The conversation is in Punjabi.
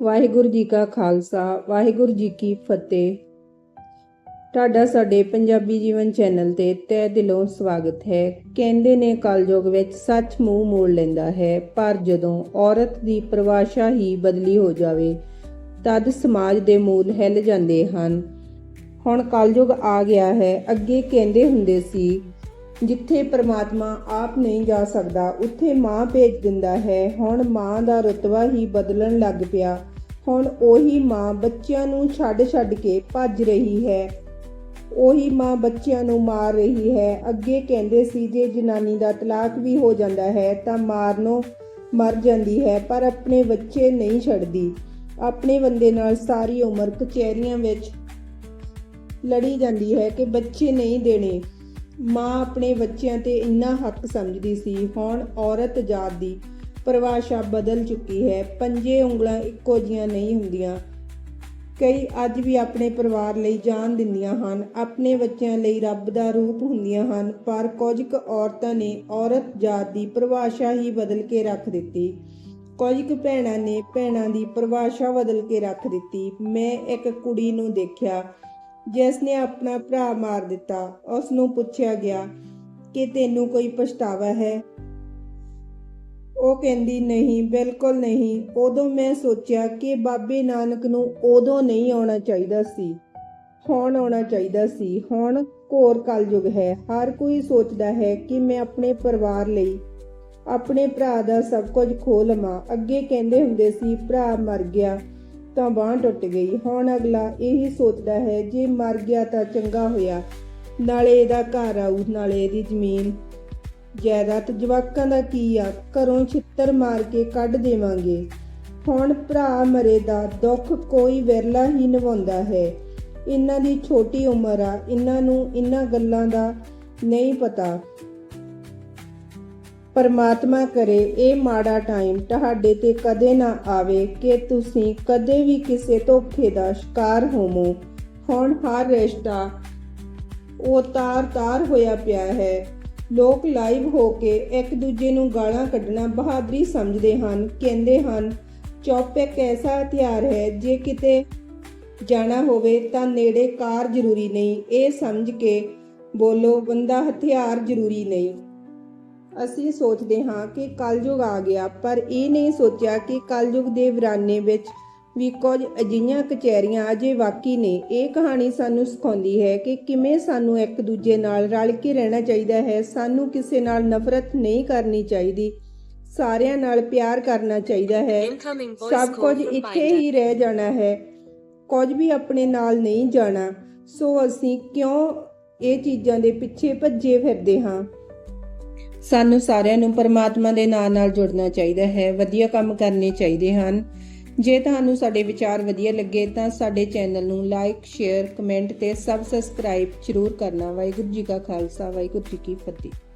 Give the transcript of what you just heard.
ਵਾਹਿਗੁਰੂ ਜੀ ਕਾ ਖਾਲਸਾ, ਵਾਹਿਗੁਰੂ ਜੀ ਕੀ ਫਤਿਹ। ਤੁਹਾਡਾ ਸਾਡੇ ਪੰਜਾਬੀ ਜੀਵਨ ਚੈਨਲ ਤੇ ਤਹਿ ਦਿਲੋਂ ਸਵਾਗਤ ਹੈ। ਕਹਿੰਦੇ ਨੇ ਕਲਯੁਗ ਵਿੱਚ ਸੱਚ ਮੂੰਹ ਮੋੜ ਲੈਂਦਾ ਹੈ, ਪਰ ਜਦੋਂ ਔਰਤ ਦੀ ਪਰਿਭਾਸ਼ਾ ਹੀ ਬਦਲੀ ਹੋ ਜਾਵੇ, ਤਦ ਸਮਾਜ ਦੇ ਮੂਲ ਹਿੱਲ ਜਾਂਦੇ ਹਨ। ਹੁਣ ਕਲਯੁਗ ਆ ਗਿਆ ਹੈ, ਅੱਗੇ ਕਹਿੰਦੇ ਹੁੰਦੇ ਸੀ ਜਿੱਥੇ ਪਰਮਾਤਮਾ ਆਪ ਨਹੀਂ ਜਾ ਸਕਦਾ, ਉੱਥੇ ਮਾਂ ਭੇਜ ਦਿੰਦਾ ਹੈ। ਹੁਣ ਮਾਂ ਦਾ ਰਤਬਾ ਹੀ ਬਦਲਣ ਲੱਗ ਪਿਆ। ਹੁਣ ਉਹੀ ਮਾਂ ਬੱਚਿਆਂ ਨੂੰ ਛੱਡ-ਛੱਡ ਕੇ ਭੱਜ ਰਹੀ ਹੈ। ਉਹੀ ਮਾਂ ਬੱਚਿਆਂ ਨੂੰ ਮਾਰ ਰਹੀ ਹੈ। ਅੱਗੇ ਕਹਿੰਦੇ ਸੀ, ਜੇ ਜਨਾਨੀ ਦਾ ਤਲਾਕ ਵੀ ਹੋ ਜਾਂਦਾ ਹੈ, ਤਾਂ ਮਾਰਨੋਂ ਮਰ ਜਾਂਦੀ ਹੈ, ਪਰ ਆਪਣੇ ਬੱਚੇ ਨਹੀਂ ਛੱਡਦੀ। ਆਪਣੇ ਬੰਦੇ ਨਾਲ ਸਾਰੀ ਉਮਰ ਕਚਹਿਰੀਆਂ ਵਿੱਚ ਲੜੀ ਜਾਂਦੀ ਹੈ ਕਿ ਬੱਚੇ ਨਹੀਂ ਦੇਣੇ। ਮਾਂ ਆਪਣੇ ਬੱਚਿਆਂ ਤੇ ਇੰਨਾ ਹੱਕ ਸਮਝਦੀ ਸੀ, ਹੁਣ ਔਰਤ ਜਾਤ ਦੀ ਪਰਿਭਾਸ਼ਾ ਬਦਲ ਚੁੱਕੀ ਹੈ। ਪੰਜੇ ਉਂਗਲਾਂ ਇੱਕੋ ਜੀਆਂ ਨਹੀਂ ਹੁੰਦੀਆਂ। ਕਈ ਅੱਜ ਵੀ ਆਪਣੇ ਪਰਿਵਾਰ ਲਈ ਜਾਨ ਦਿੰਦੀਆਂ ਹਨ। ਆਪਣੇ ਬੱਚਿਆਂ ਲਈ ਰੱਬ ਦਾ ਰੂਪ ਹੁੰਦੀਆਂ ਹਨ। ਪਰ ਕੁਝ ਕੁ ਔਰਤਾਂ ਨੇ ਔਰਤ ਜਾਤ ਦੀ ਪਰਿਭਾਸ਼ਾ ਹੀ ਬਦਲ ਕੇ ਰੱਖ ਦਿੱਤੀ। ਕੁਝ ਕੁ ਭੈਣਾਂ ਨੇ ਭੈਣਾਂ ਦੀ ਪਰਿਭਾਸ਼ਾ ਬਦਲ ਕੇ ਰੱਖ ਦਿੱਤੀ। ਮੈਂ ਇੱਕ ਕੁੜੀ ਨੂੰ ਦੇਖਿਆ। ਜਿਸ ਨੇ ਆਪਣਾ ਭਰਾ ਮਾਰ ਦਿੱਤਾ ਉਸ ਨੂੰ ਪੁੱਛਿਆ ਗਿਆ ਕਿ ਤੈਨੂੰ ਕੋਈ ਪਛਤਾਵਾ ਹੈ? ਉਹ ਕਹਿੰਦੀ, ਨਹੀਂ, ਬਿਲਕੁਲ ਨਹੀਂ। ਉਦੋਂ ਮੈਂ ਸੋਚਿਆ ਕਿ ਬਾਬੇ ਨਾਨਕ ਨੂੰ ਉਦੋਂ ਨਹੀਂ ਆਉਣਾ ਚਾਹੀਦਾ ਸੀ। ਹੁਣ ਆਉਣਾ ਚਾਹੀਦਾ ਸੀ। ਹੁਣ ਘੋਰ ਕਲਯੁਗ ਹੈ। ਹਰ ਕੋਈ ਸੋਚਦਾ ਹੈ ਕਿ ਮੈਂ ਆਪਣੇ ਪਰਿਵਾਰ ਲਈ ਆਪਣੇ ਭਰਾ ਦਾ ਸਭ ਕੁਝ ਖੋ ਲਵਾਂ। ਅੱਗੇ ਕਹਿੰਦੇ ਹੁੰਦੇ ਸੀ, ਭਰਾ ਮਰ ਗਿਆ ਤਾਂ ਬਾਂਹ ਟੁੱਟ ਗਈ। ਹੁਣ ਅਗਲਾ ਇਹੀ ਸੋਚਦਾ ਹੈ, ਜੇ ਮਰ ਗਿਆ ਤਾਂ ਚੰਗਾ ਹੋਇਆ। ਨਾਲੇ ਇਹਦਾ ਘਰ ਆਊ, ਨਾਲੇ ਇਹਦੀ ਜ਼ਮੀਨ। ਜਾਇਦਾਦ ਜਵਾਕਾਂ ਦਾ ਕੀ ਆ? ਘਰੋਂ ਛਿੱਤਰ ਮਾਰ ਕੇ ਕੱਢ ਦੇਵਾਂਗੇ। ਹੁਣ ਭਰਾ ਮਰੇ ਦਾ ਦੁੱਖ ਕੋਈ ਵਿਰਲਾ ਹੀ ਨਿਭਾਉਂਦਾ ਹੈ। ਇਹਨਾਂ ਦੀ ਛੋਟੀ ਉਮਰ ਆ। ਇਹਨਾਂ ਨੂੰ ਇਹਨਾਂ ਗੱਲਾਂ ਦਾ ਨਹੀਂ ਪਤਾ। ਪਰਮਾਤਮਾ ਕਰੇ, ਇਹ ਮਾੜਾ ਟਾਈਮ ਤੁਹਾਡੇ ਤੇ ਕਦੇ ਨਾ ਆਵੇ ਕਿ ਤੁਸੀਂ ਕਦੇ ਵੀ ਕਿਸੇ ਧੋਖੇ ਦਾ ਸ਼ਿਕਾਰ ਹੋਵੋ। ਹੁਣ ਹਰ ਰਿਸ਼ਤਾ ਉਹ ਤਾਰ-ਤਾਰ ਹੋਇਆ ਪਿਆ ਹੈ। ਲੋਕ ਲਾਈਵ ਹੋ ਕੇ ਇੱਕ ਦੂਜੇ ਨੂੰ ਗਾਲਾਂ ਕੱਢਣਾ ਬਹਾਦਰੀ ਸਮਝਦੇ ਹਨ, ਕਹਿੰਦੇ ਹਨ, ਚੌਪ ਇੱਕ ਐਸਾ ਹਥਿਆਰ ਹੈ ਜੇ ਕਿਤੇ ਜਾਣਾ ਹੋਵੇ ਤਾਂ ਨੇੜੇ ਕਾਰ ਜ਼ਰੂਰੀ ਨਹੀਂ। ਇਹ ਸਮਝ ਕੇ ਬੋਲੋ, ਬੰਦਾ ਹਥਿਆਰ ਜ਼ਰੂਰੀ ਨਹੀਂ। ਅਸੀਂ ਸੋਚਦੇ ਹਾਂ ਕਿ ਕਲਯੁਗ ਆ ਗਿਆ ਪਰ ਇਹ ਨਹੀਂ ਸੋਚਿਆ ਕਿ ਕਲਯੁਗ ਦੇ ਵਿਰਾਨੇ ਵਿੱਚ ਵੀ ਕੁਝ ਅਜਿਹੀਆਂ ਕਚਹਿਰੀਆਂ ਅਜੇ ਬਾਕੀ ਨੇ। ਇਹ ਕਹਾਣੀ ਸਾਨੂੰ ਸਿਖਾਉਂਦੀ ਹੈ ਕਿ ਕਿਵੇਂ ਸਾਨੂੰ ਇੱਕ ਦੂਜੇ ਨਾਲ ਰਲ ਕੇ ਰਹਿਣਾ ਚਾਹੀਦਾ ਹੈ। ਸਾਨੂੰ ਕਿਸੇ ਨਾਲ ਨਫ਼ਰਤ ਨਹੀਂ ਕਰਨੀ ਚਾਹੀਦੀ। ਸਾਰਿਆਂ ਨਾਲ ਪਿਆਰ ਕਰਨਾ ਚਾਹੀਦਾ ਹੈ। ਸਭ ਕੁਝ ਇੱਥੇ. ਹੀ ਰਹਿ ਜਾਣਾ ਹੈ। ਕੁਝ ਵੀ ਆਪਣੇ ਨਾਲ ਨਹੀਂ ਜਾਣਾ। ਸੋ ਅਸੀਂ ਕਿਉਂ ਇਹ ਚੀਜ਼ਾਂ ਦੇ ਪਿੱਛੇ ਭੱਜੇ ਫਿਰਦੇ ਹਾਂ? ਸਾਨੂੰ ਸਾਰਿਆਂ ਨੂੰ ਪਰਮਾਤਮਾ ਦੇ ਨਾਂ ਨਾਲ ਜੁੜਨਾ ਚਾਹੀਦਾ ਹੈ, ਵਧੀਆ ਕੰਮ ਕਰਨੇ ਚਾਹੀਦੇ ਹਨ। ਜੇ ਤੁਹਾਨੂੰ ਸਾਡੇ ਵਿਚਾਰ ਵਧੀਆ ਲੱਗੇ ਤਾਂ ਸਾਡੇ ਚੈਨਲ ਨੂੰ ਲਾਈਕ ਸ਼ੇਅਰ ਕਮੈਂਟ ਤੇ ਸਬ ਸਬਸਕ੍ਰਾਈਬ ਜ਼ਰੂਰ ਕਰਨਾ। ਵਾਹਿਗੁਰੂ ਜੀ ਕਾ ਖਾਲਸਾ, ਵਾਹਿਗੁਰੂ ਜੀ ਕੀ ਫਤਿਹ।